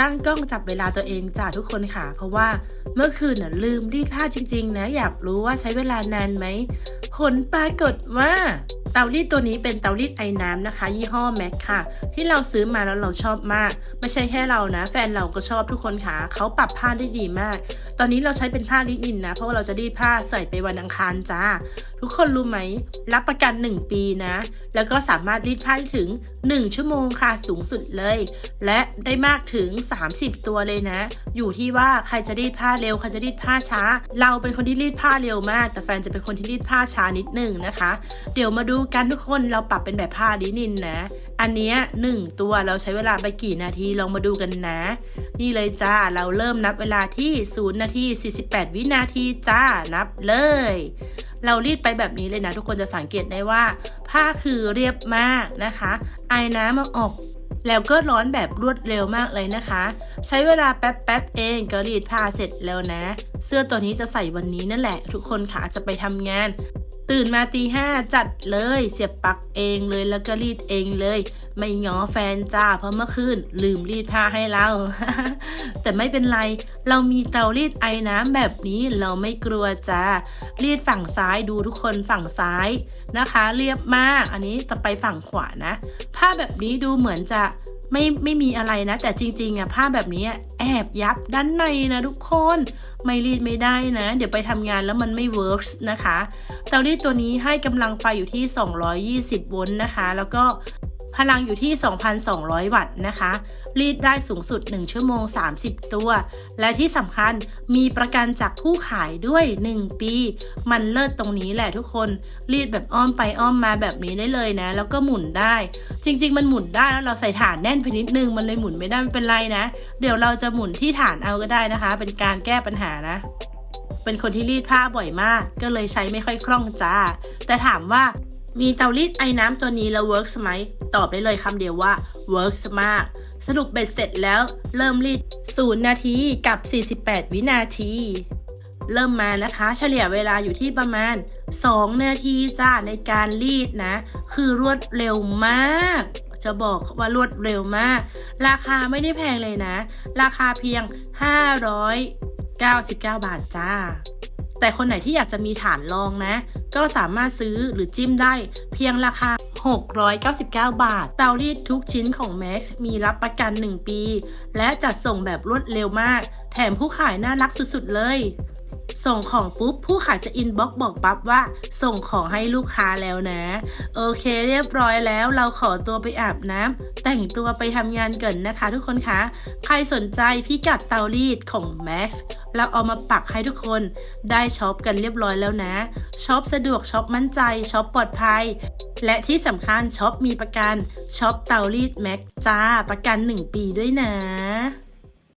ตั้งกล้องจับเวลาตัวเองจ้าทุกคนค่ะ เพราะว่าเมื่อคืนน่ะลืมรีดผ้าจริง ๆ นะ อยากรู้ว่าใช้เวลานานไหม ผลปรากฏว่าเตารีดตัวนี้เป็นเตารีดไอ้น้ำนะคะ ยี่ห้อแม็กค่ะ ที่เราซื้อมาแล้วเราชอบมาก ไม่ใช่แค่เรานะ แฟนเราก็ชอบทุกคนค่ะเขาปรับผ้าได้ดีมาก ตอนนี้เราใช้เป็นผ้าลินินนะ เพราะว่าเราจะรีดผ้าใส่ไปวันอังคารจ้า ทุกคนรู้ไหม รับประกัน 1 ปีนะ แล้วก็สามารถรีดผ้าได้ถึง 1 ชั่วโมงค่ะสูงสุดเลย และได้มากถึง 30 ตัวเลยนะ อยู่ที่ว่าใครจะรีดผ้าเร็วใครจะรีดผ้าช้า เราเป็นคนที่รีดผ้าเร็วมาก แต่แฟนจะเป็นคนที่รีดผ้าช้านิดหนึ่งนะคะ เดี๋ยวมาดูกันทุกคนเราปรับเป็นแบบผ้าลินินนะ อันนี้หนึ่งตัวเราใช้เวลาไปกี่นาทีลองมาดูกันนะ นี่เลยจ้าเราเริ่มนับเวลาที่0นาที48 วินาทีจ้านับเลย เรารีดไปแบบนี้เลยนะ ทุกคนจะสังเกตได้ว่า ผ้าคือเรียบมากนะคะไอน้ำมาออกแล้วก็ร้อนแบบรวดเร็วมากเลยนะคะ ใช้เวลาแป๊บแป๊บๆเองก็รีดผ้าเสร็จแล้วนะ เสื้อตัวนี้จะใส่วันนี้นั่นแหละ ทุกคนค่ะจะไปทำงาน ตื่นมาตีห้าจัดเลยเสียบปลักเองเลยแล้วก็รีดเองเลย ไม่ง้อแฟนจ้าเพราะเมื่อคืนลืมรีดผ้าให้เรา แต่ไม่เป็นไร เรามีเตารีดไอ้น้ำแบบนี้เราไม่กลัวจ้ารีดฝั่งซ้ายดูทุกคนฝั่งซ้ายนะคะ เรียบมาก อันนี้จะไปฝั่งขวานะ ผ้าแบบนี้ดูเหมือนจะ ไม่ไม่มีอะไรนะ แต่จริงๆอะผ้าแบบนี้แอบยับด้านในนะทุกคน ไม่รีดไม่ได้นะ เดี๋ยวไปทำงานแล้วมันไม่เวิร์กนะคะเตารีดตัวนี้ให้กำลังไฟอยู่ที่ 220 โวลต์นะคะ แล้วก็ พลังอยู่ที่ 2,200 วัตต์นะคะ รีดได้สูงสุด 1 ชั่วโมง 30 ตัว และที่สำคัญมีประกันจากผู้ขายด้วย 1 ปี มันเลิศตรงนี้แหละทุกคน รีดแบบอ้อมไปอ้อมมาแบบนี้ได้เลยนะ แล้วก็หมุนได้ จริง ๆ มันหมุนได้แล้วเราใส่ฐานแน่นไปนิดนึง มันเลยหมุนไม่ได้ไม่เป็นไรนะ เดี๋ยวเราจะหมุนที่ฐานเอาก็ได้นะคะ เป็นการแก้ปัญหานะ เป็นคนที่รีดผ้าบ่อยมาก ก็เลยใช้ไม่ค่อยคล่องจ้า แต่ถามว่า มีเตารีดไอ้น้ำตัวนี้แล้ว works ไหมตอบได้เลยคำเดียวว่า works มาก สรุปเบ็ดเสร็จแล้ว เริ่มรีด 0 นาทีกับ 48 วินาที เริ่มมานะคะ เฉลี่ยเวลาอยู่ที่ประมาณ 2 นาทีจ้าในการรีดนะ คือรวดเร็วมาก จะบอกว่ารวดเร็วมาก ราคาไม่ได้แพงเลยนะ ราคาเพียง 599 บาทจ้า แต่คนไหนที่อยากจะมีฐานรองนะ ก็สามารถซื้อหรือจิ้มได้เพียงราคา 699 บาท เตารีดทุกชิ้นของ Max มีรับประกัน 1 ปี และจัดส่งแบบรวดเร็วมาก แถมผู้ขายน่ารักสุดๆเลย ส่งของปุ๊บ ผู้ขายจะอินบ็อกบอกปั๊บว่า ส่งของให้ลูกค้าแล้วนะ โอเคเรียบร้อยแล้วเราขอตัวไปอาบน้ำแต่งตัวไปทำงานเกินนะคะทุกคนคะ ใครสนใจพิกัดเตารีดของ Max เราเอามาปักให้ทุกคนได้ช็อปกันเรียบร้อยแล้วนะช็อปสะดวกช็อปมั่นใจช็อปปลอดภัย และที่สำคัญช็อปมีประกันช็อปเตารีดแม็กจ้าประกัน 1 ปีด้วยนะ